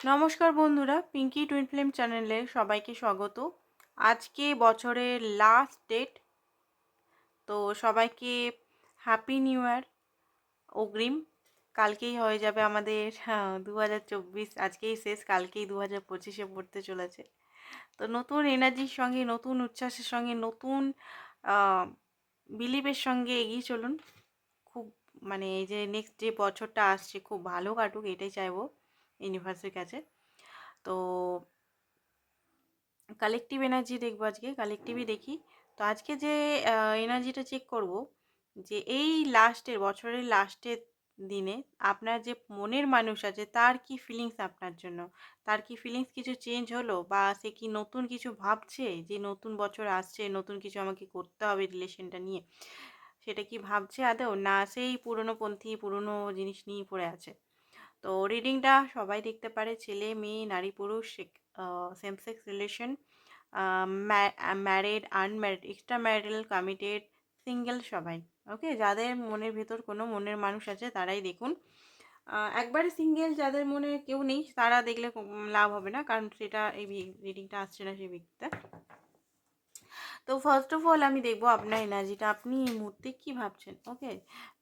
নমস্কার বন্ধুরা Pinki twin film চ্যানেলে সবাইকে স্বাগত। আজকে বছরের লাস্ট ডেট তো সবাইকে হ্যাপি নিউ ইয়ার অগ্রিম। কালকেই হয়ে যাবে আমাদের দু হাজার চব্বিশ। আজকেই শেষ, কালকেই দু হাজার পঁচিশে পড়তে চলেছে। তো নতুন এনার্জির সঙ্গে, নতুন উচ্ছ্বাসের সঙ্গে, নতুন বিলিভের সঙ্গে এগিয়ে চলুন। খুব মানে এই যে নেক্সট যে বছরটা আসছে, খুব ভালো কাটুক, এটাই চাইব। ইউনিভার্সের কাছে। তো কালেকটিভ এনার্জি দেখব আজকে কালেকটিভই দেখি। তো আজকে যে এনার্জিটা চেক করব, যে এই লাস্টের বছরের লাস্টের দিনে আপনার যে মনের মানুষ আছে, তার কি ফিলিংস আপনার জন্য? তার কি ফিলিংস কিছু চেঞ্জ হলো? বা সে কি নতুন কিছু ভাবছে, যে নতুন বছর আসছে, নতুন কিছু আমাকে করতে হবে রিলেশনটা নিয়ে? সেটা কি ভাবছে আদৌ? না, সেই পুরনো পন্থী, পুরনো জিনিস নিয়েই পড়ে আছে। তো রিডিংটা সবাই দেখতে পারে। ছেলে, মেয়ে, নারী, পুরুষ same sex relation married unmarried extra marital committed single সবাই। ওকে যাদের মনের ভেতর কোনো মনের মানুষ আছে তারাই দেখুন। একবারে সিঙ্গেল যাদের মনে কেউ নেই তারা দেখলে লাভ হবে না কারণ সেটা এই রিডিংটা আসছে না সেই ব্যক্তিটা তো ফার্স্ট অফ অল আমি দেখব আপনার এনার্জিটা আপনি এই মুহূর্তে কী ভাবছেন? ওকে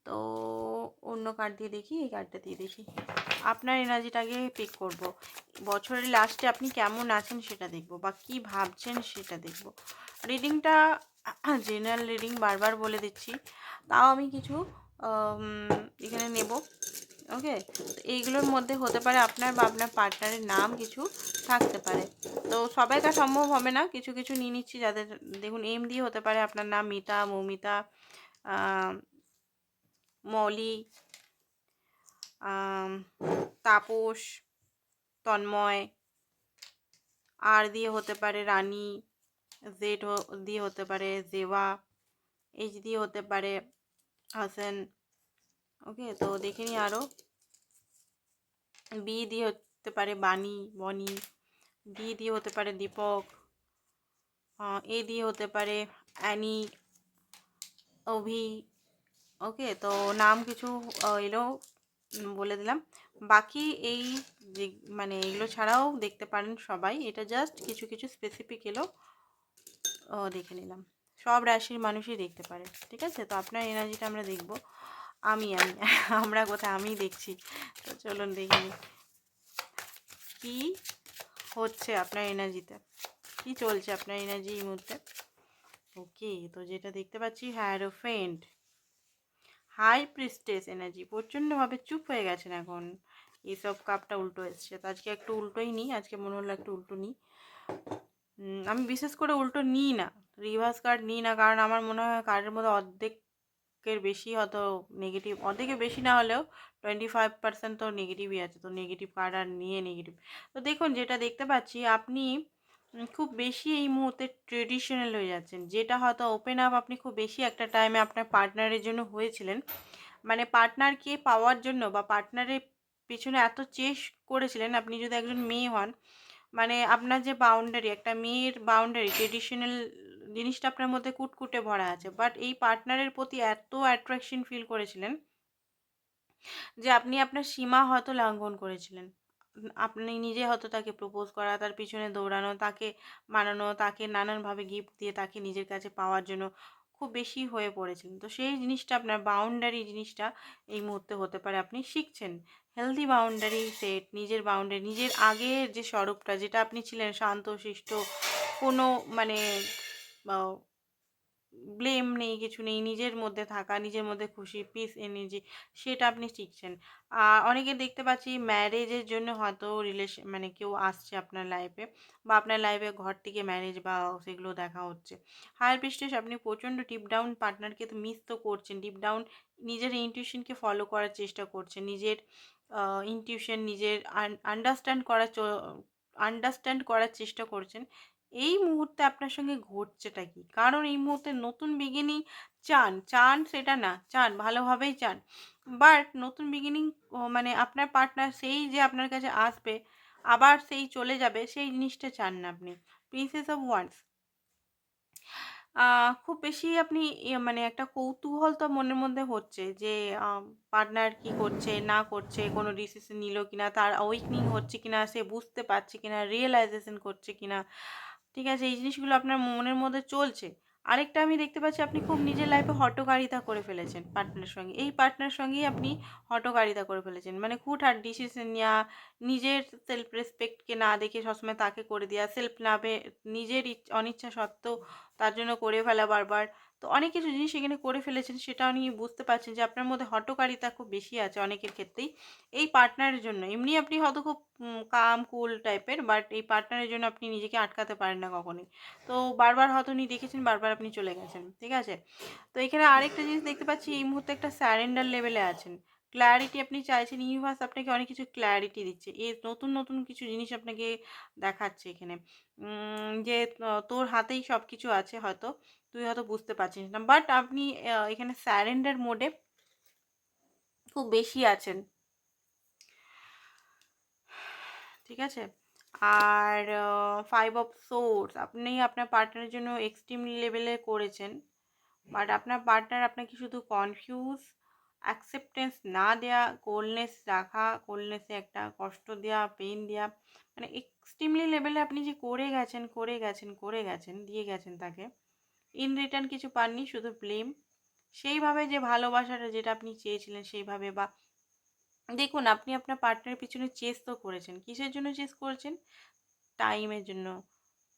তো অন্য কার্ড দিয়ে দেখি, এই কার্ডটা দিয়ে দেখি। আপনার এনার্জিটাকে পিক করব। বছরের লাস্টে আপনি কেমন আছেন সেটা দেখব বা কি ভাবছেন সেটা দেখব। রিডিংটা জেনারেল রিডিং বারবার বলে দিচ্ছি। তাও আমি কিছু এখানে নেব। ওকে এইগুলোর মধ্যে হতে পারে আপনার বা আপনার পার্টনারের নাম কিছু থাকতে পারে। তো সবাইকার সম্ভব হবে না। কিছু কিছু নিয়ে নিচ্ছি যাদের, দেখুন এম দিয়ে হতে পারে আপনার নাম মিতা, মৌমিতা মলি তাপস, তন্ময়, আর দিয়ে হতে পারে রানী জেড দিয়ে হতে পারে জেওয়া, এইচ দিয়ে হতে পারে হাসান। ওকে, তো দেখে নিই আরও বি দিয়ে হতে পারে বাণী বনি ডি দিয়ে হতে পারে দীপক এ দিয়ে হতে পারে অ্যানি, অভি। ওকে, তো নাম কিছু এলো। বলে দিলাম। বাকি এই যে মানে এগুলো ছাড়াও দেখতে পারেন সবাই। এটা জাস্ট কিছু কিছু স্পেসিফিক এলো দেখে নিলাম। সব রাশির মানুষই দেখতে পারে, ঠিক আছে? তো আপনার এনার্জিটা আমরা দেখব। আমি আমি, আমরা কোথায়? আমি দেখছি। তো চলুন দেখে নিই। কী হচ্ছে আপনার এনার্জিতে? কি চলছে আপনার এনার্জি এই মুহূর্তে? ওকে তো যেটা দেখতে পাচ্ছি, হ্যারোফেন্ট। হাই প্রিস্টেস এনার্জি প্রচণ্ডভাবে চুপ হয়ে গেছেন এখন। এইসব কাপটা উল্টো এসছে। তো আজকে একটু উল্টোই নিই, আজকে মনে হলো একটু উল্টো নিই। আমি বিশেষ করে উল্টো নিই না রিভার্স কার্ড নিই না, কারণ আমার মনে হয় কার্ডের মধ্যে অর্ধেকের বেশি হয়তো নেগেটিভ অর্ধেকের বেশি না হলেও টোয়েন্টি ফাইভ পার্সেন্ট তো নেগেটিভই আছে, তো নেগেটিভ কার্ড আর নিয়ে নেগেটিভ তো দেখুন, যেটা দেখতে পাচ্ছি, আপনি খুব বেশি এই মুহূর্তে ট্রেডিশনাল হয়ে যাচ্ছেন। যেটা হয়তো ওপেন আপ আপনি খুব বেশি একটা টাইমে আপনার পার্টনারের জন্য হয়েছিলেন। মানে পার্টনারকে পাওয়ার জন্য বা পার্টনারের পিছনে এত চেস করেছিলেন, আপনি যদি একজন মেয়ে হন মানে আপনার যে বাউন্ডারি একটা মেয়ের বাউন্ডারি ট্রেডিশনাল জিনিসটা আপনার মধ্যে কুটকুটে ভরা আছে। বাট এই পার্টনারের প্রতি এত অ্যাট্রাকশন ফিল করেছিলেন যে আপনি আপনার সীমা হয়তো লঙ্ঘন করেছিলেন। আপনি নিজে হয়তো তাকে প্রপোজ করা, তার পিছনে দৌড়ানো, তাকে মানানো, তাকে নানানভাবে গিফট দিয়ে তাকে নিজের কাছে পাওয়ার জন্য খুব বেশি হয়ে পড়েছিলেন তো সেই জিনিসটা আপনার বাউন্ডারি জিনিসটা এই মুহূর্তে হতে পারে আপনি শিখছেন। হেলদি বাউন্ডারি সেট নিজের বাউন্ডারি নিজের আগের যে স্বরূপটা, যেটা আপনি ছিলেন শান্ত, শিষ্ট, কোনো মানে ব্লেম নেই, কিছু নেই, নিজের মধ্যে থাকা, নিজের মধ্যে খুশি পিস এনার্জি সেটা আপনি শিখছেন। আর অনেকে দেখতে পাচ্ছি ম্যারেজের জন্য হয়তো রিলেশন মানে কেউ আসছে আপনার লাইফে বা আপনার লাইফে ঘর থেকে ম্যারেজ বা সেগুলো দেখা হচ্ছে। হায়ার পিস্টেস আপনি প্রচণ্ড ডিপ ডাউন পার্টনারকে তো মিস তো করছেন ডিপ ডাউন নিজের ইনটিউশনকে ফলো করার চেষ্টা করছেন, নিজের ইনটিউশন নিজের আন্ডারস্ট্যান্ড করার আন্ডারস্ট্যান্ড করার চেষ্টা করছেন এই মুহূর্তে আপনার সঙ্গে ঘটছেটা কি? কারণ এই মুহূর্তে নতুন বিগিনিং চান চান সেটা না, চান, ভালোভাবেই চান। বাট নতুন বিগিনিং মানে আপনার পার্টনার সেই যে আপনার কাছে আসবে, আবার সেই চলে যাবে, সেই জিনিসটা চান না আপনি। প্রিন্সেস অফ ওয়ান্স খুব বেশি আপনি মানে একটা কৌতূহল তো মনের মধ্যে হচ্ছে যে পার্টনার কি করছে, না করছে, কোনো ডিসিশন নিল কিনা, তার অ্যাওয়েকনিং হচ্ছে কিনা, সে বুঝতে পারছে কিনা রিয়েলাইজেশন করছে কিনা ঠিক আছে? এই জিনিসগুলো আপনার মনের মধ্যে চলছে। আরেকটা আমি দেখতে পাচ্ছি, আপনি খুব নিজের লাইফে হটকারিতা করে ফেলেছেন পার্টনারের সঙ্গে। এই পার্টনার সঙ্গেই আপনি হটকারিতা করে ফেলেছেন। মানে হুটহাট ডিসিশন নেওয়া নিজের সেলফ রেসপেক্টকে না দেখে সবসময় তাকে করে দেওয়া সেলফ না নিজের অনিচ্ছা সত্ত্বেও তার জন্য করে ফেলা বারবার। তো অনেক কিছু জিনিস এখানে করে ফেলেছেন, সেটা উনি বুঝতে পারছেন যে আপনার মধ্যে হটকারিতা খুব বেশি আছে অনেকের ক্ষেত্রেই। এই পার্টনারের জন্য, এমনি আপনি হয়তো খুব কাম কুল টাইপের বাট এই পার্টনারের জন্য আপনি নিজেকে আটকাতে পারেন না কখনোই। তো বারবার হয়তো উনি দেখেছেন, বারবার আপনি চলে গেছেন, ঠিক আছে? তো এখানে আরেকটা জিনিস দেখতে পাচ্ছি, এই মুহূর্তে একটা স্যারেন্ডার লেভেলে আছেন। ক্ল্যারিটি আপনি চাইছেন ইউনিভার্স আপনাকে অনেক কিছু ক্ল্যারিটি দিচ্ছে। এই নতুন নতুন কিছু জিনিস আপনাকে দেখাচ্ছে এখানে। যে তোর হাতেই সব কিছু আছে হয়তো। তুই হয়তো বুঝতে পারছিস না। বাট আপনি এখানে স্যারেন্ডার মোডে খুব বেশি আছেন। ঠিক আছে? আর ফাইভ অফ সোর্স আপনি আপনার পার্টনারের জন্য এক্সট্রিম লেভেলে করেছেন। বাট আপনার পার্টনার আপনাকে শুধু কনফিউজ অ্যাকসেপ্টেন্স না দেয়া কোলনেস রাখা কোলনেসে একটা কষ্ট দেওয়া পেন দেওয়া মানে এক্সট্রিমলি লেভেলে আপনি যে করে গেছেন করে গেছেন করে গেছেন, দিয়ে গেছেন তাকে ইন রিটার্ন কিছু পাননি, শুধু ব্লেম সেইভাবে যে ভালোবাসাটা যেটা আপনি চেয়েছিলেন সেইভাবে বা দেখুন, আপনি আপনার পার্টনারের পিছনে চেস তো করেছেন। কিসের জন্য চেস করেছেন? টাইমের জন্য,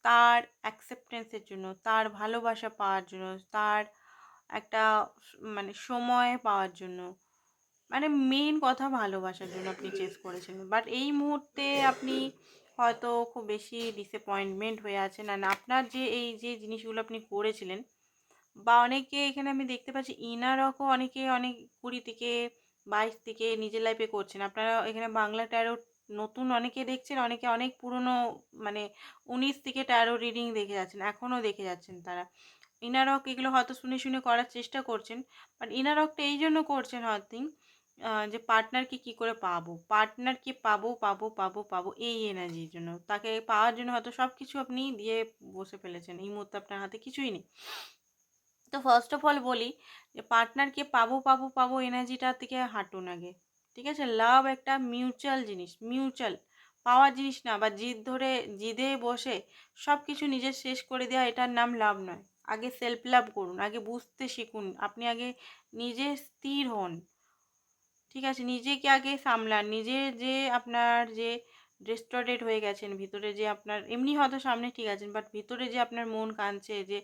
তার অ্যাকসেপ্টেন্সের জন্য, তার ভালোবাসা পাওয়ার জন্য, তার একটা মানে সময় পাওয়ার জন্য। মানে মেন কথা ভালোবাসার জন্য আপনি চেস করেছেন। বাট এই মুহূর্তে আপনি হয়তো খুব বেশি ডিসঅ্যাপয়েন্টমেন্ট হয়ে আছেন। আর আপনার যে এই যে জিনিসগুলো আপনি করেছিলেন, বা অনেকে এখানে আমি দেখতে পাচ্ছি ইনারকও অনেকে অনেক কুড়ি থেকে বাইশ থেকে নিজের লাইফে করছেন। আপনারা এখানে বাংলা ট্যারো নতুন অনেকে দেখছেন, অনেকে অনেক পুরনো মানে উনিশ থেকে ট্যারো রিডিং দেখে যাচ্ছেন, এখনও দেখে যাচ্ছেন তারা। ইনারক এগুলো হয়তো শুনে শুনে করার চেষ্টা করছেন বাট ইনারকটা এই জন্য করছেন হয় হয়তো যে পার্টনারকে কি করে পাবো? পার্টনারকে পাবো পাবো পাবো পাবো এই এনার্জির জন্য। তাকে পাওয়ার জন্য হয়তো সব কিছু আপনি দিয়ে বসে ফেলেছেন। এই মুহূর্তে আপনার হাতে কিছুই নেই। তো ফার্স্ট অফ অল বলি যে পার্টনারকে পাবো পাবো পাবো এনার্জিটা থেকে হাঁটুন আগে। ঠিক আছে? লাভ একটা মিউচুয়াল জিনিস মিউচুয়াল পাওয়ার জিনিস না, বা জিদ ধরে, জিদে বসে সব কিছু নিজের শেষ করে দেওয়া এটার নাম লাভ নয়। আগে সেলফ লাভ করুন, আগে বুঝতে শিখুন। আপনি আগে নিজে স্থির হন। ঠিক আছে? নিজেকে আগে সামলান। নিজে যে আপনার যে ডিস্টর্টেড হয়ে গেছেন, ভিতরে যে আপনার, এমনি হয়তো সামনে ঠিক আছেন বাট ভিতরে যে আপনার মন কাঁদছে যে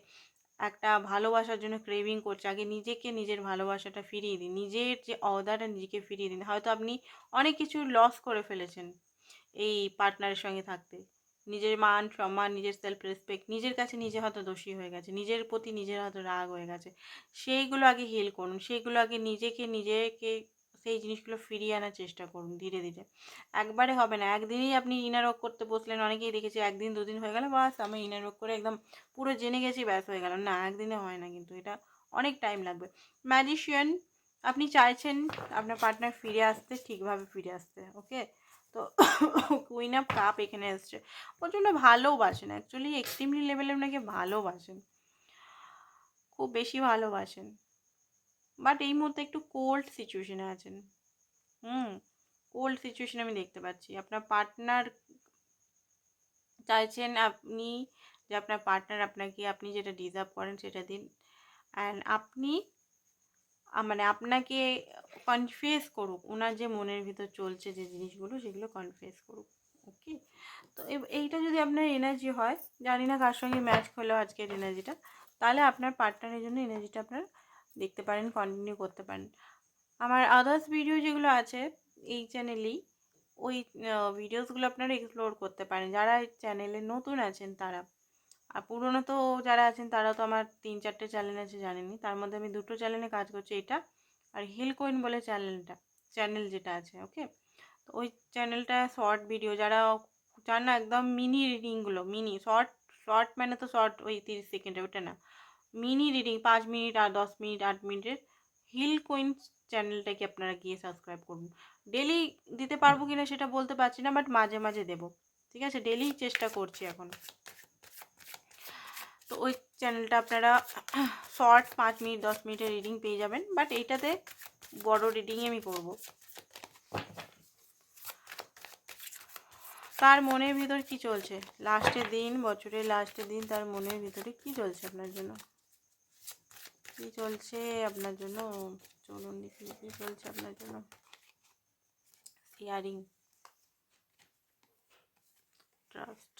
একটা ভালোবাসার জন্য ক্রেভিং করছে, আগে নিজেকে নিজের ভালোবাসাটা ফিরিয়ে দিন। নিজের যে অদাটা নিজেকে ফিরিয়ে দিন। হয়তো আপনি অনেক কিছু লস করে ফেলেছেন এই পার্টনারের সঙ্গে থাকতে। নিজের মান সম্মান, নিজের সেলফ রেসপেক্ট নিজের কাছে নিজে হয়তো দোষী হয়ে গেছে, নিজের প্রতি নিজের হয়তো রাগ হয়ে গেছে। সেইগুলো আগে হিল করুন। সেইগুলো আগে নিজেকে নিজেকে সেই জিনিসগুলো ফিরিয়ে আনার চেষ্টা করুন ধীরে ধীরে। একবারে হবে না। একদিনই আপনি ইনার ওয়ার্ক করতে বসলেন, অনেকেই দেখেছি একদিন, দুদিন হয়ে গেল, বাস আমি ইনার ওয়ার্ক করে একদম পুরো জেনে গেছি, ব্যাস হয়ে গেল। না, একদিনে হয় না কিন্তু এটা অনেক টাইম লাগবে। ম্যাজিশিয়ান আপনি চাইছেন আপনার পার্টনার ফিরে আসতে, ঠিকভাবে ফিরে আসতে ওকে তো কুইন অফ কাপ এখানে এসছে। প্রচণ্ড ভালোবাসেন অ্যাকচুয়ালি এক্সট্রিমলি লেভেলে ওনাকে ভালোবাসেন। খুব বেশি ভালোবাসেন। বাট এই মুহূর্তে একটু কোল্ড সিচুয়েশনে আছেন। হুম কোল্ড সিচুয়েশন আমি দেখতে পাচ্ছি। আপনার পার্টনার চাইছেন আপনি যে আপনার পার্টনার আপনাকে, আপনি যেটা ডিজার্ভ করেন সেটা দিন। অ্যান্ড আপনি মানে আপনাকে কনফেস করুক ওনার যে মনের ভিতর চলছে যে জিনিসগুলো, সেগুলো কনফেস করুক ওকে তো এইটা যদি আপনার এনার্জি হয়, জানি না কার সঙ্গে ম্যাচ করল আজকের এনার্জিটা তাহলে আপনার পার্টনারের জন্য এনার্জিটা আপনার দেখতে পারেন কন্টিনিউ করতে পারেন। আমার আদার্স ভিডিও যেগুলো আছে, এই চ্যানেলেই ওই ভিডিওসগুলো আপনারা এক্সপ্লোর করতে পারেন। যারা এই চ্যানেলে নতুন আছেন তারা। আর পুরনো তো যারা আছেন তারা তো আমার তিন চারটে চ্যানেল আছে জানেনি তার মধ্যে আমি দুটো চ্যানেলে কাজ করছি, এটা আর হিল কোয়েন বলে চ্যানেলটা চ্যানেল যেটা আছে ওকে তো ওই চ্যানেলটা শর্ট ভিডিও যারা চান না একদম মিনি রিডিংগুলো মিনি শর্ট শর্ট মানে তো শর্ট ওই তিরিশ সেকেন্ডে ওটা না। মিনি রিডিং, পাঁচ মিনিট আর দশ মিনিট, আট মিনিটের হিল কোয়েন চ্যানেলটাকে আপনারা গিয়ে সাবস্ক্রাইব করুন। ডেলি দিতে পারব কিনা সেটা বলতে পারছি না, বাট মাঝে মাঝে দেবো। ঠিক আছে? ডেলি চেষ্টা করছি এখন। তো ওই চ্যানেলটা আপনারা শর্ট পাঁচ মিনিট, দশ মিনিটের রিডিং পেয়ে যাবেন, বাট এইটাতে বড় রিডিংই আমি করব। তার মনের ভিতর কি চলছে? লাস্টের দিন, বছরের লাস্টের দিন, তার মনের ভিতরে কি চলছে আপনার জন্য? কি চলছে আপনার জন্য? চলুন দেখি, কি চলছে আপনার জন্য? শেয়ারিং ট্রাস্ট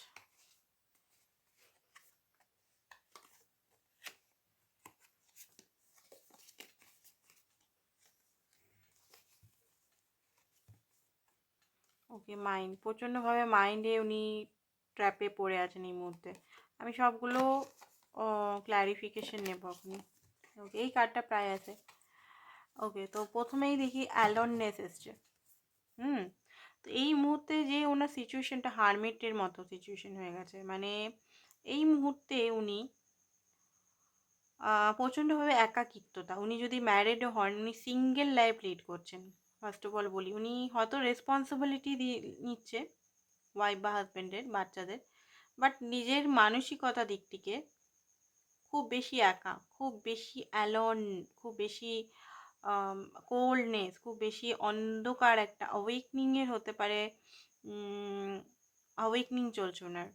ওকে মাইন্ড প্রচণ্ডভাবে মাইন্ডে উনি ট্র্যাপে পড়ে আছেন এই মুহূর্তে। আমি সবগুলো ক্ল্যারিফিকেশন নেব আপনি ওকে এই কার্ডটা প্রায় আছে। ওকে তো প্রথমেই দেখি অ্যালননেস এসছে। হুম, তো এই মুহূর্তে যে ওনার সিচুয়েশনটা হারমিটের মতো সিচুয়েশন হয়ে গেছে মানে এই মুহূর্তে উনি প্রচণ্ডভাবে একাকিত্বতা, উনি যদি ম্যারিডও হন, উনি সিঙ্গেল লাইফ লিড করছেন। ফার্স্ট অফ অল বলি, উনি হয়তো রেসপন্সিবিলিটি দিয়ে নিচ্ছে ওয়াইফ বা হাজব্যান্ডের বাচ্চাদের বাট নিজের মানসিকতা দিক থেকে খুব বেশি একা, খুব বেশি অ্যালন খুব বেশি কোল্ডনেস খুব বেশি অন্ধকার একটা অওয়েকনিংয়ের হতে পারে অওয়েকনিং চলছে ওনার।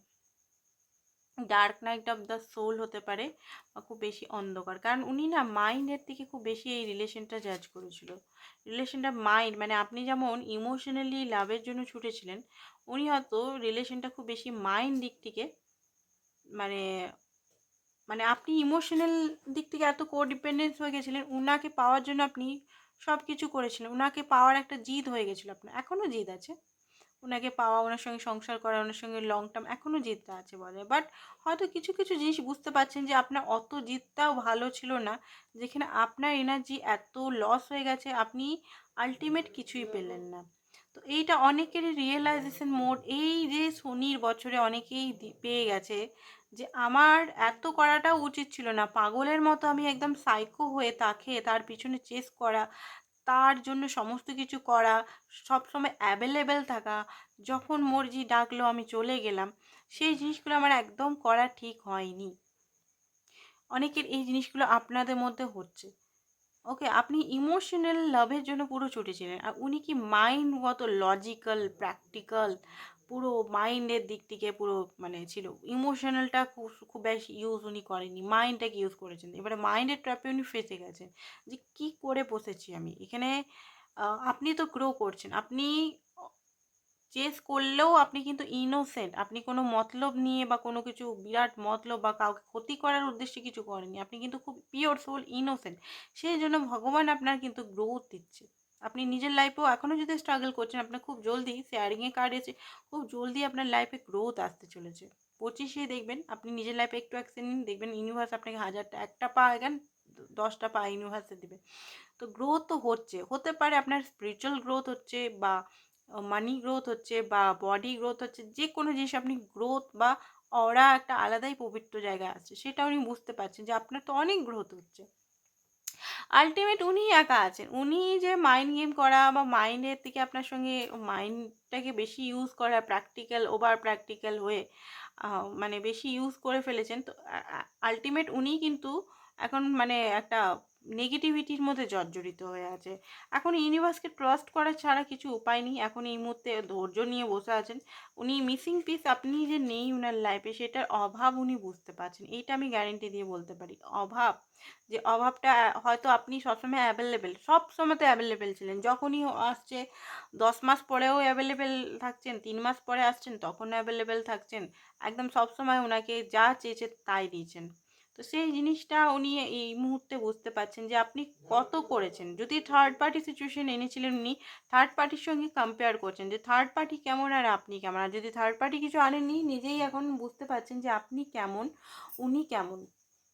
Dark night of the soul হতে পারে, বা খুব বেশি অন্ধকার। কারণ উনি না মাইন্ডের থেকে খুব বেশি এই রিলেশনটা জাজ করেছিল। রিলেশনটা মাইন্ড মানে আপনি যেমন ইমোশনালি লাভের জন্য ছুটেছিলেন, উনি হয়তো রিলেশনটা খুব বেশি মাইন্ড দিক থেকে মানে মানে আপনি ইমোশনাল দিক থেকে এত কোডিপেন্ডেন্স হয়ে গেছিলেন, উনাকে পাওয়ার জন্য আপনি সব কিছু করেছিলেন, উনাকে পাওয়ার একটা জিদ হয়ে গেছিল আপনার এখনও জিদ আছে? ওনাকে পাওয়া ওনার সঙ্গে সংসার করা ওনার সঙ্গে লং টার্ম এখনও জিতটা আছে বলে বাট হয়তো কিছু কিছু জিনিস বুঝতে পারছেন যে আপনার অত জিতটাও ভালো ছিল না, যেখানে আপনার এনার্জি এত লস হয়ে গেছে, আপনি আলটিমেট কিছুই পেলেন না। তো এইটা অনেকেরই রিয়েলাইজেশন মোড এই যে শনির বছরে অনেকেই পেয়ে গেছে যে আমার এত করাটাও উচিত ছিল না। পাগলের মতো আমি একদম সাইকো হয়ে তাকে তার পিছনে চেস করা, তার জন্য সমস্ত কিছু করা, সবসময় অ্যাভেলেবেল থাকা, যখন মর্জি ডাকলো আমি চলে গেলাম। সেই জিনিসগুলো আমার একদম করা ঠিক হয়নি। অনেকের এই জিনিসগুলো আপনাদের মধ্যে হচ্ছে। ওকে আপনি ইমোশনাল লাভের জন্য পুরো ছুটেছিলেন। আর উনি কি মাইন্ডগত লজিক্যাল প্র্যাকটিক্যাল পুরো মাইন্ডের দিক থেকে পুরো মানে ছিল ইমোশনালটা খুব খুব বেশি ইউজ উনি করেনি মাইন্ডটাকে ইউজ করেছেন। এবারে মাইন্ডের ট্র্যাপে উনি ফেসে গেছেন যে কি করে বসেছি আমি? এখানে আপনি তো গ্রো করছেন, আপনি চেস করলেও আপনি কিন্তু ইনোসেন্ট আপনি কোনো মতলব নিয়ে বা কোনো কিছু বিরাট মতলব বা কাউকে ক্ষতি করার উদ্দেশ্যে কিছু করেনি আপনি কিন্তু খুব পিওর সোল ইনোসেন্ট সেই জন্য ভগবান আপনার কিন্তু গ্রোথ দিচ্ছে। আপনি নিজের লাইফেও এখনও যদি স্ট্রাগল করছেন, আপনার খুব জলদি শেয়ারিংয়ে কার্ড এসে খুব জলদি আপনার লাইফে গ্রোথ আসতে চলেছে। পঁচিশে দেখবেন আপনি নিজের লাইফে একটু অ্যাকশন নিন, দেখবেন ইউনিভার্স আপনাকে হাজারটা, একটা পা এখান দশটা পা ইউনিভার্সে দেবে। তো গ্রোথ তো হচ্ছে, হতে পারে আপনার স্পিরিচুয়াল গ্রোথ হচ্ছে বা মানি গ্রোথ হচ্ছে বা বডি গ্রোথ হচ্ছে, যে কোনো জিনিস আপনি গ্রোথ বা অরা একটা আলাদাই পবিত্র জায়গায় আছে সেটা উনি বুঝতে পারছেন যে আপনার তো অনেক গ্রোথ হচ্ছে। আলটিমেট উনি একা আছেন। উনি যে মাইন্ড গেম করা বা মাইন্ডের থেকে আপনার সঙ্গে মাইন্ডটাকে বেশি ইউজ করা প্র্যাকটিক্যাল ওভার প্র্যাকটিক্যাল হয়ে মানে বেশি ইউজ করে ফেলেছেন, তো আলটিমেট উনি কিন্তু এখন মানে একটা নেগেটিভিটির মধ্যে জর্জরিত হয়ে আছে। এখন ইউনিভার্সকে ট্রাস্ট করা ছাড়া কিছু উপায় নেই। এখন এই মুহূর্তে ধৈর্য নিয়ে বসে আছেন। উনি মিসিং পিস আপনি যে নেই উনার লাইফে সেটার অভাব উনি বুঝতে পারছেন। এইটা আমি গ্যারেন্টি দিয়ে বলতে পারি। অভাব, যে অভাবটা হয়তো আপনি সবসময় অ্যাভেলেবেল সব সময় তো অ্যাভেলেবেল ছিলেন। যখনই আসছে, দশ মাস পরেও অ্যাভেলেবেল থাকছেন, তিন মাস পরে আসছেন তখন অ্যাভেলেবেল থাকছেন। একদম সবসময় ওনাকে যা চেয়েছে তাই দিয়েছেন। তো সেই জিনিসটা উনি এই মুহূর্তে বুঝতে পারছেন যে আপনি কত করেছেন। যদি থার্ড পার্টি সিচুয়েশন এনেছিলেন উনি থার্ড পার্টির সঙ্গে কম্পেয়ার করছেন যে থার্ড পার্টি কেমন আর আপনি কেমন? আর যদি থার্ড পার্টি কিছু আনেননি, নিজেই এখন বুঝতে পারছেন যে আপনি কেমন, উনি কেমন।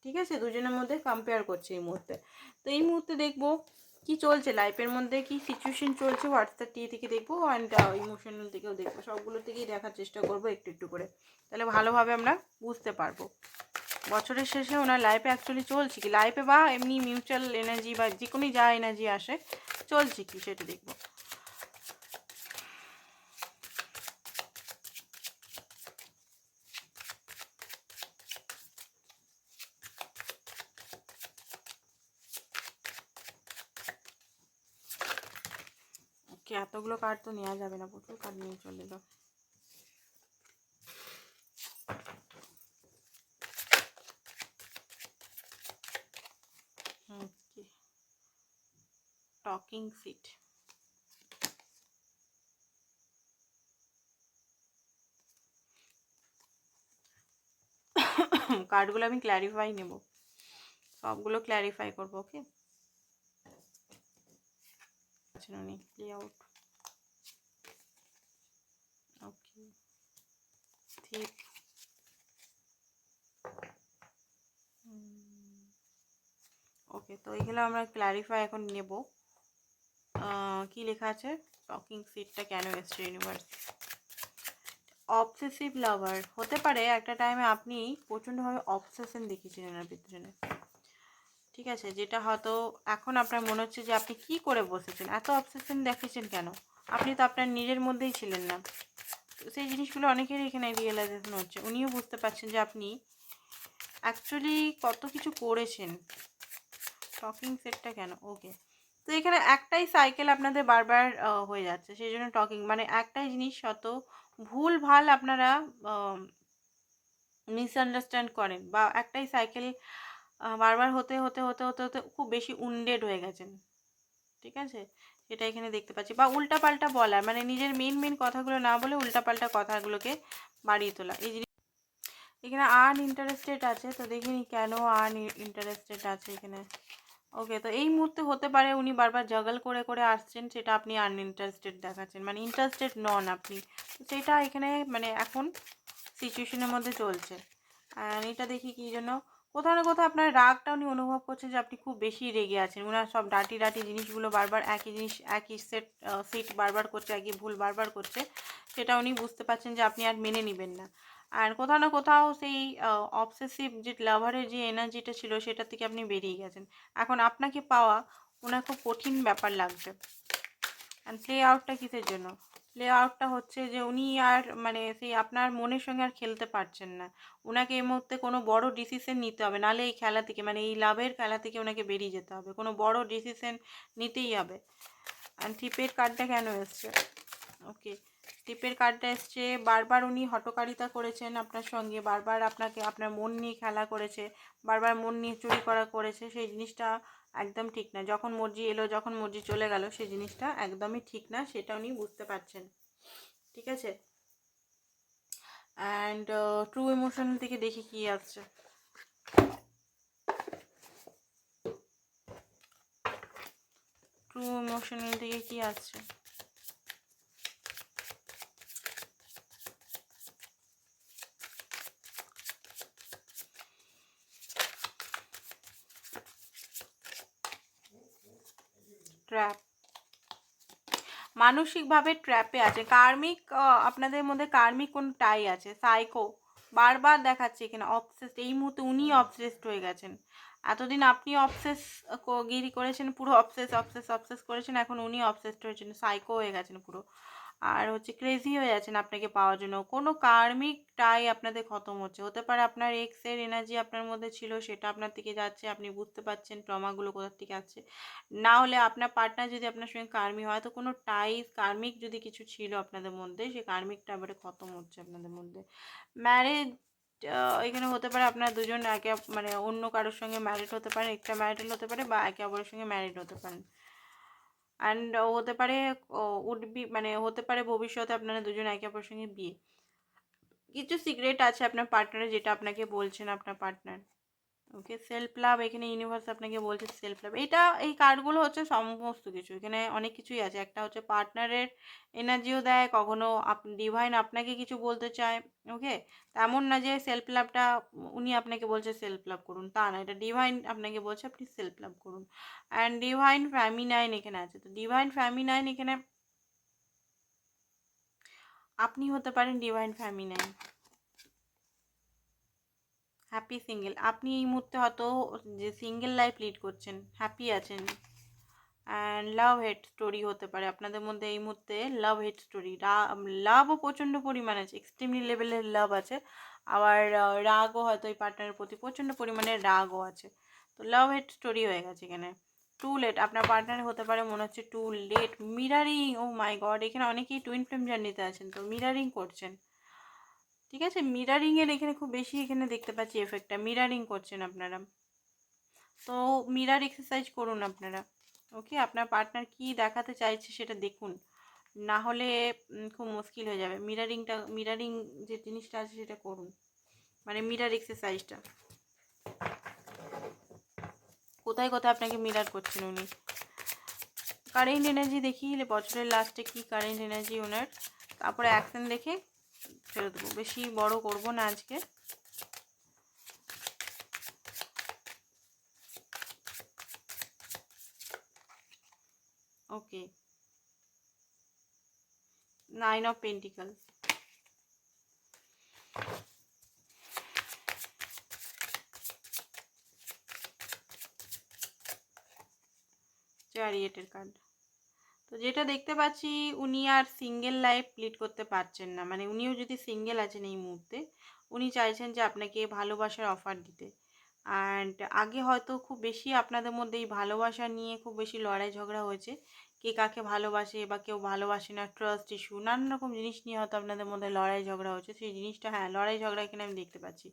ঠিক আছে? দুজনের মধ্যে কম্পেয়ার করছে এই মুহূর্তে। তো এই মুহূর্তে দেখব কি চলছে লাইফের মধ্যে, কি সিচুয়েশন চলছে হোয়াটসঅ্যাপ টি থেকে দেখব অ্যান্ড ইমোশনাল থেকেও দেখব। সবগুলো থেকেই দেখার চেষ্টা করব একটু একটু করে। তাহলে ভালোভাবে আমরা বুঝতে পারব। বছরের শেষে ওনার লাইফে অ্যাকচুয়ালি চলছে কি? লাইফে বা এমনি মিউচুয়াল এনার্জি বা যে কোনো যা এনার্জি আসে, চলছে কি সেটা দেখব। এতগুলো কার্ড তো নেওয়া যাবে না, প্রচুর কার্ড নিয়ে চলে যাও। টকিং সিট কার্ডগুলো আমি ক্ল্যারিফাই নেব। সবগুলো ক্ল্যারিফাই করব ওকে আউট ওকে ঠিক ওকে তো এগুলো আমরা ক্ল্যারিফাই এখন নেব। কি লেখা আছে? টকিং সিটটা কেন এসছে ইউনিভার্স অবসেসিভ লাভার হতে পারে একটা টাইমে আপনি প্রচণ্ডভাবে অবসেশন দেখিয়েছিলেন এর পিছনে। ঠিক আছে, যেটা হয়তো এখন আপনার মনে হচ্ছে যে আপনি কি করে বসেছেন? এত অবসেশন দেখেছেন কেন? আপনি তো আপনার নিজের মধ্যেই ছিলেন না। সেই জিনিসগুলো অনেকেরই এখানে রিয়েলাইজেশন হচ্ছে। উনিও বুঝতে পারছেন যে আপনি অ্যাকচুয়ালি কত কিছু করেছেন। টকিং সেটটা কেন? ওকে তো এখানে একটাই সাইকেল আপনাদের বারবার হয়ে যাচ্ছে সেই জন্য টকিং মানে একটাই জিনিস শত ভুল, ভালো আপনারা মিসআন্ডারস্ট্যান্ড করেন বা একটাই সাইকেল বারবার হতে হতে হতে হতে হতে খুব বেশি উন্ডেড হয়ে গেছেন, ঠিক আছে? সেটা এখানে দেখতে পাচ্ছি বা উল্টাপাল্টা বলা মানে নিজের মেন মেন কথাগুলো না বলে উল্টাপাল্টা কথাগুলোকে বাড়িয়ে তোলা, এই জিনিস এখানে আন ইন্টারেস্টেড আছে, তো দেখিনি কেন আন ইন্টারেস্টেড আছে এখানে। ওকে তো এই মুহূর্তে হতে পারে উনি বারবার জগল করে করে আসছেন, সেটা আপনি আনইন্টারেস্টেড দেখাচ্ছেন। মানে ইন্টারেস্টেড নন আপনি। সেটা এখানে মানে এখন সিচুয়েশনের মধ্যে চলছে। এটা দেখি কী জন্য কোথাও না কোথাও আপনার রাগটা উনি অনুভব করছেন যে আপনি খুব বেশি রেগে আছেন। ওনার সব ডাটি ডাটি জিনিসগুলো বারবার একই জিনিস, একই সেট সিট বারবার করছে, একই ভুল বারবার করছে, সেটা উনি বুঝতে পারছেন যে আপনি আর মেনে নেবেন না। আর কোথাও না কোথাও সেই অবসেসিভ যে লাভারের যে এনার্জিটা ছিল সেটা থেকে আপনি বেরিয়ে গেছেন। এখন আপনাকে পাওয়া ওনার খুব কঠিন ব্যাপার লাগছে অ্যান্ড প্লে আউটটা কিসের জন্য? প্লে আউটটা হচ্ছে যে উনি আর মানে সেই আপনার মনের সঙ্গে আর খেলতে পারছেন না। ওনাকে এই মুহূর্তে কোনো বড় ডিসিশন নিতে হবে। নাহলে এই খেলা থেকে মানে এই লাভের খেলা থেকে ওনাকে বেরিয়ে যেতে হবে। কোনো বড় ডিসিশন নিতেই হবে। অ্যান্ড টিপের কার্ডটা কেন এসছে? ওকে টিপের কার্ডটা এসছে। বারবার উনি হটকারিতা করেছেন আপনার সঙ্গে, বারবার আপনাকে আপনার মন নিয়ে খেলা করেছে, বারবার মন নিয়ে চুরি করা করেছে, সেই জিনিসটা একদম ঠিক না। যখন মর্জি এলো, যখন মর্জি চলে গেল, সেই জিনিসটা একদমই ঠিক না, সেটা উনি বুঝতে পারছেন। ঠিক আছে? অ্যান্ড ট্রু ইমোশন থেকে দেখি কি আসছে। ট্রু ইমোশনাল থেকে কি আসছে ট্র্যাপ মানসিকভাবে ট্র্যাপে আছে। কার্মিক আপনাদের মধ্যে কার্মিক কোন টাই আছে? সাইকো বারবার দেখাচ্ছে এখানে অবসেস এই মুহূর্তে উনি অবসেসড হয়ে গেছেন। এতদিন আপনি অবসেস গিরি করেছেন, পুরো অবসেস অবসেস অবসেস করেছেন, এখন উনি অবসেসড হয়েছেন সাইকো হয়ে গেছেন পুরো। আর হচ্ছে ক্রেজি হয়ে যাচ্ছেন আপনাকে পাওয়ার জন্য। কোনো কার্মিক টাই আপনাদের খতম হচ্ছে। হতে পারে আপনার এক্সের এনার্জি আপনার মধ্যে ছিল, সেটা আপনার থেকে যাচ্ছে, আপনি বুঝতে পারছেন ট্রমাগুলো কোথার থেকে আসছে। না হলে আপনার পার্টনার যদি আপনার সঙ্গে কার্মিক হয়, তো কোনো টাই কার্মিক যদি কিছু ছিল আপনাদের মধ্যে সেই কার্মিকটা এবারে খতম হচ্ছে আপনাদের মধ্যে। ম্যারেজ এখানে হতে পারে আপনার দুজন একে মানে অন্য কারোর সঙ্গে ম্যারিড হতে পারে একটা ম্যারিড হতে পারে বা একে অপরের সঙ্গে ম্যারিড হতে পারেন। অ্যান্ড হতে পারে উড বি মানে হতে পারে ভবিষ্যতে আপনারা দুজন একে অপরের সঙ্গে বিয়ে। কিছু সিক্রেট আছে আপনার পার্টনারের যেটা আপনাকে বলছেন আপনার পার্টনার ওকে সেলফ লাভ এখানে ইউনিভার্স আপনাকে বলছে সেলফ লাভ এটা এই কার্ডগুলো হচ্ছে সমস্ত কিছু, এখানে অনেক কিছুই আছে। একটা হচ্ছে পার্টনারের এনার্জিও দেয়, কখনো আপ ডিভাইন আপনাকে কিছু বলতে চায়, ওকে? তেমন না যে সেলফ লাভটা উনি আপনাকে বলছে সেলফ লাভ করুন, তা না। এটা ডিভাইন আপনাকে বলছে আপনি সেলফ লাভ করুন। অ্যান্ড ডিভাইন ফ্যামিনাইন এখানে আছে। তো ডিভাইন ফ্যামিনাইন এখানে আপনি হতে পারেন ডিভাইন ফ্যামিনাইন হ্যাপি সিঙ্গেল আপনি এই মুহূর্তে হয়তো যে সিঙ্গেল লাইফ লিড করছেন হ্যাপি আছেন। অ্যান্ড লাভ হেড স্টোরি হতে পারে। আপনাদের মধ্যে এই মুহূর্তে লাভ হেড স্টোরি লাভও প্রচণ্ড পরিমাণে আছে। এক্সট্রিমলি লেভেলের লাভ আছে। আবার রাগও হয়তো এই পার্টনারের প্রতি প্রচণ্ড পরিমাণে রাগও আছে। তো লাভ হেড স্টোরি হয়ে গেছে এখানে। টু লেট আপনার পার্টনার হতে পারে মনে হচ্ছে too late mirroring oh my god এখানে অনেকেই টুইন ফ্লেম জার্নিতে আছেন। তো মিরারিং করছেন। ঠিক আছে? মিরারিংয়ের এখানে খুব বেশি এখানে দেখতে পাচ্ছি এফেক্টটা মিরারিং করছেন আপনারা। তো মিরার এক্সারসাইজ করুন আপনারা। ওকে আপনার পার্টনার কি দেখাতে চাইছে সেটা দেখুন। না হলে খুব মুশকিল হয়ে যাবে। মিরারিংটা মিরারিং যে জিনিসটা আছে সেটা করুন। মানে মিরার এক্সারসাইজটা কোথায় কোথায় আপনাকে মিরার করছেন উনি? কারেন্ট এনার্জি দেখিয়ে বছরের লাস্টে কি কারেন্ট এনার্জি ওনার? তারপরে অ্যাকশন দেখে ছেড়ে দেবো। বেশি বড় করব না আজকে। ওকে। নাইন অফ পেন্টিকাল চ্যারিয়েটের কার্ড তো যেটা দেখতে পাচ্ছি, উনি আর সিঙ্গেল লাইফ লিড করতে পারছেন না। মানে উনিও যদি সিঙ্গেল আছেন এই মুহূর্তে, উনি চাইছেন যে আপনাকে ভালোবাসার অফার দিতে। অ্যান্ড আগে হয়তো খুব বেশি আপনাদের মধ্যে এই ভালোবাসা নিয়ে খুব বেশি লড়াই ঝগড়া হয়েছে। কে কাকে ভালোবাসে বা কেউ ভালোবাসে না ট্রাস্ট ইস্যু নানান রকম জিনিস নিয়ে হয়তো আপনাদের মধ্যে লড়াই ঝগড়া হচ্ছে। সেই জিনিসটা হ্যাঁ লড়াই ঝগড়া এখানে আমি দেখতে পাচ্ছি।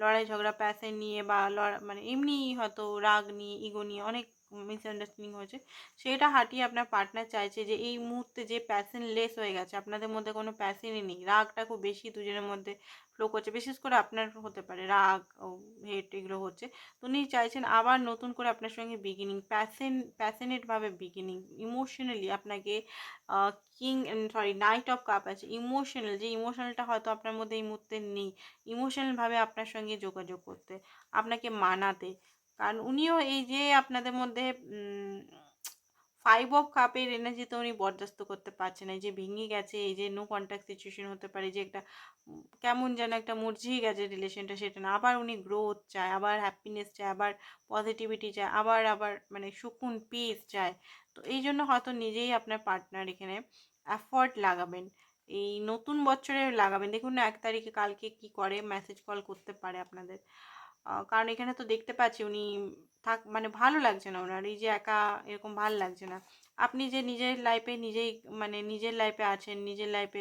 লড়াই ঝগড়া প্যাসেন নিয়ে বা মানে এমনি হয়তো রাগ নিয়ে ইগো নিয়ে অনেক মিসআন্ডারস্ট্যান্ডিং হয়েছে। সেটা হাঁটিয়ে আপনার পার্টনার চাইছে যে এই মুহূর্তে যে প্যাশন লেস হয়ে গেছে, আপনাদের মধ্যে কোনো প্যাশনই নেই। রাগটা খুব বেশি, দুজনের মধ্যে ফ্লো করছে বিশেষ করে আপনার হতে পারে রাগ হেট এগুলো হচ্ছে। তো উনি চাইছেন আবার নতুন করে আপনার সঙ্গে বিগিনিং প্যাশন প্যাশনেটভাবে বিগিনিং ইমোশনালি আপনাকে king sorry knight of cup আছে। ইমোশনাল যে ইমোশনালটা হয়তো আপনার মধ্যে এই মুহূর্তে নেই ইমোশনালভাবে আপনার সঙ্গে যোগাযোগ করতে, আপনাকে মানাতে। কারণ উনিও এই যে আপনাদের মধ্যে ফাইভ অফ কাপের এনার্জিতে উনি বরদাস্ত করতে পারছে না। এই যে ভেঙে গেছে, এই যে নো কন্ট্যাক্ট সিচুয়েশন হতে পারে যে একটা, কেমন যেন একটা মুরঝিয়ে গেছে রিলেশনটা সেটা না। আবার উনি গ্রোথ চায়, আবার হ্যাপিনেস চায়, আবার পজিটিভিটি চায়, আবার আবার মানে সুকুন পিস চায়। তো এই জন্য হয়তো নিজেই আপনার পার্টনার এখানে অ্যাফোর্ট লাগাবেন। এই নতুন বছরে লাগাবেন। দেখুন না, এক তারিখে কালকে কি করে মেসেজ কল করতে পারে আপনাদের। কারণ এখানে তো দেখতে পাচ্ছি উনি থাক মানে ভালো লাগছে না ওনার। এই যে একা এরকম ভালো লাগছে না। আপনি যে নিজের লাইফে নিজেই মানে নিজের লাইফে আছেন, নিজের লাইফে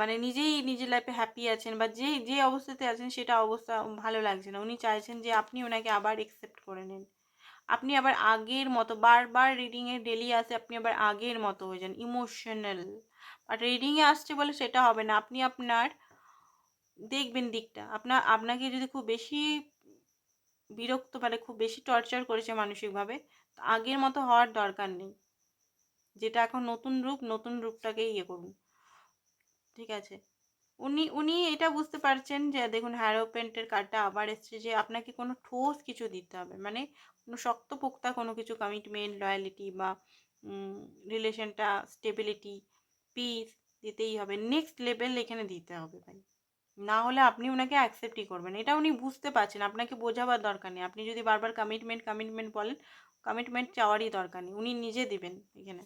মানে নিজেই নিজের লাইফে হ্যাপি আছেন বা যে যে অবস্থাতে আছেন সেটা অবস্থা ভালো লাগছে না। উনি চাইছেন যে আপনি ওনাকে আবার একসেপ্ট করে নেন। আপনি আবার আগের মতো, বারবার রিডিংয়ে ডেলি আসে, আপনি আবার আগের মতো হয়ে যান। ইমোশনাল বাট রিডিংয়ে আসছে বলে সেটা হবে না। আপনি আপনার দেখবেন দিকটা। আপনার আপনাকে যদি খুব বেশি বিরক্ত মানে খুব বেশি টর্চার করেছে মানসিকভাবে আগের মতো হওয়ার দরকার নেই। যেটা এখন নতুন রূপ, নতুন রূপটাকেই ইয়ে করুন। ঠিক আছে? উনি উনি এটা বুঝতে পারছেন যে, দেখুন হ্যারোপেন্টের কার্ডটা আবার এসছে যে, আপনাকে কোনো ঠোস কিছু দিতে হবে। মানে কোনো শক্তপোক্তা কোনো কিছু কমিটমেন্ট লয়ালিটি বা রিলেশনটা স্টেবিলিটি পিস দিতেই হবে। নেক্সট লেভেল এখানে দিতে হবে ভাই। না হলে আপনি ওনাকে অ্যাকসেপ্টই করবেন। এটা উনি বুঝতে পারছেন, আপনাকে বোঝাবার দরকার নেই। আপনি যদি বারবার কমিটমেন্ট কমিটমেন্ট বলেন কমিটমেন্ট চাওয়ারই দরকার নেই। উনি নিজে দিবেন এখানে।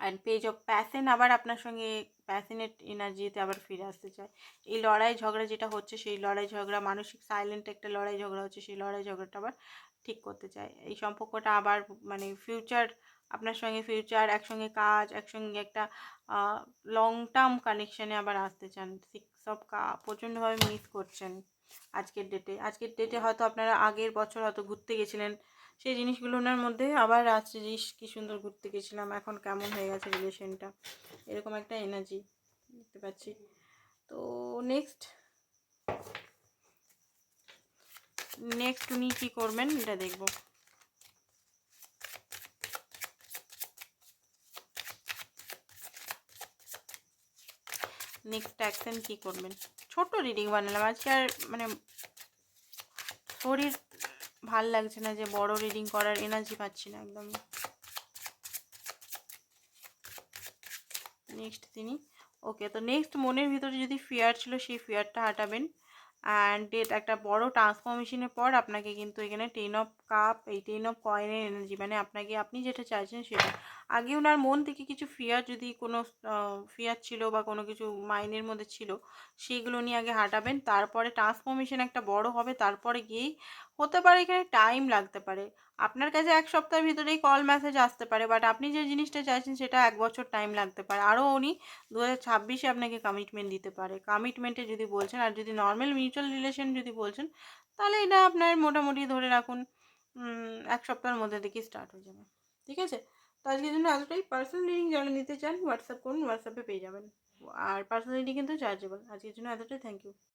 আর পেজ অফ প্যাশন আবার আপনার সঙ্গে প্যাশনেট এনার্জিতে আবার ফিরে আসতে চায়। এই লড়াই ঝগড়া যেটা হচ্ছে, সেই লড়াই ঝগড়া, মানসিক সাইলেন্ট একটা লড়াই ঝগড়া হচ্ছে, সেই লড়াই ঝগড়াটা আবার ঠিক করতে চায়। এই সম্পর্কটা আবার মানে ফিউচার আপনার সঙ্গে ফিউচার একসঙ্গে কাজ, একসঙ্গে একটা লং টার্ম কানেকশানে আবার আসতে চান। সিক্স অফ কা, প্রচণ্ডভাবে মিস করছেন আজকের ডেটে আজকের ডেটে হয়তো আপনারা আগের বছর হয়তো ঘুরতে গেছিলেন। সেই জিনিসগুলো ওনার মধ্যে আবার আসছে জিনিস কি সুন্দর ঘুরতে গেছিলাম, এখন কেমন হয়ে গেছে রিলেশনটা এরকম একটা এনার্জি দেখতে পাচ্ছি। তো নেক্সট নেক্সট উনি কী করবেন এটা দেখব। নেক্সট অ্যাকশন কী করবেন? ছোট রিডিং বানালাম। আজকে আর মানে শরীর ভালো লাগছে না যে বড় রিডিং করার এনার্জি পাচ্ছি না একদম। নেক্সট তিনি। ওকে তো নেক্সট মনের ভিতরে যদি ফিয়ার ছিল, সেই ফিয়ারটা হাঁটাবেন। অ্যান্ড ডেট একটা বড় ট্রান্সফরমেশনের পর আপনাকে কিন্তু এখানে টেন অফ কাপ এই টেন অফ কয়েনের এনার্জি মানে আপনাকে আপনি যেটা চাইছেন সেটা। আগে ওনার মন থেকে কিছু ফিয়ার যদি কোনো ফিয়ার ছিল বা কোনো কিছু মাইনের মধ্যে ছিল, সেগুলো নিয়ে আগে হাঁটাবেন, তারপরে ট্রান্সফরমেশন একটা বড় হবে, তারপরে গিয়েই হতে পারে এখানে টাইম লাগতে পারে। আপনার কাছে এক সপ্তাহের ভিতরেই কল মেসেজ আসতে পারে বাট আপনি যে জিনিসটা চাইছেন সেটা এক বছর টাইম লাগতে পারে। আরও উনি দু হাজার ছাব্বিশে আপনাকে কমিটমেন্ট দিতে পারে। কমিটমেন্টে যদি বলছেন আর যদি নর্মাল মিউচুয়াল রিলেশন যদি বলছেন, তাহলে এটা আপনার মোটামুটি ধরে রাখুন এক সপ্তাহের মধ্যে দেখি স্টার্ট হয়ে যাবে। ঠিক আছে? তো আজকের জন্য এতটাই। পার্সোনাল রিডিং যারা নিতে চান হোয়াটসঅ্যাপ করুন হোয়াটসঅ্যাপে পেয়ে যাবেন। আর পার্সোনাল রিডিং কিন্তু চার্জেবল আজকের জন্য এতটাই। Thank you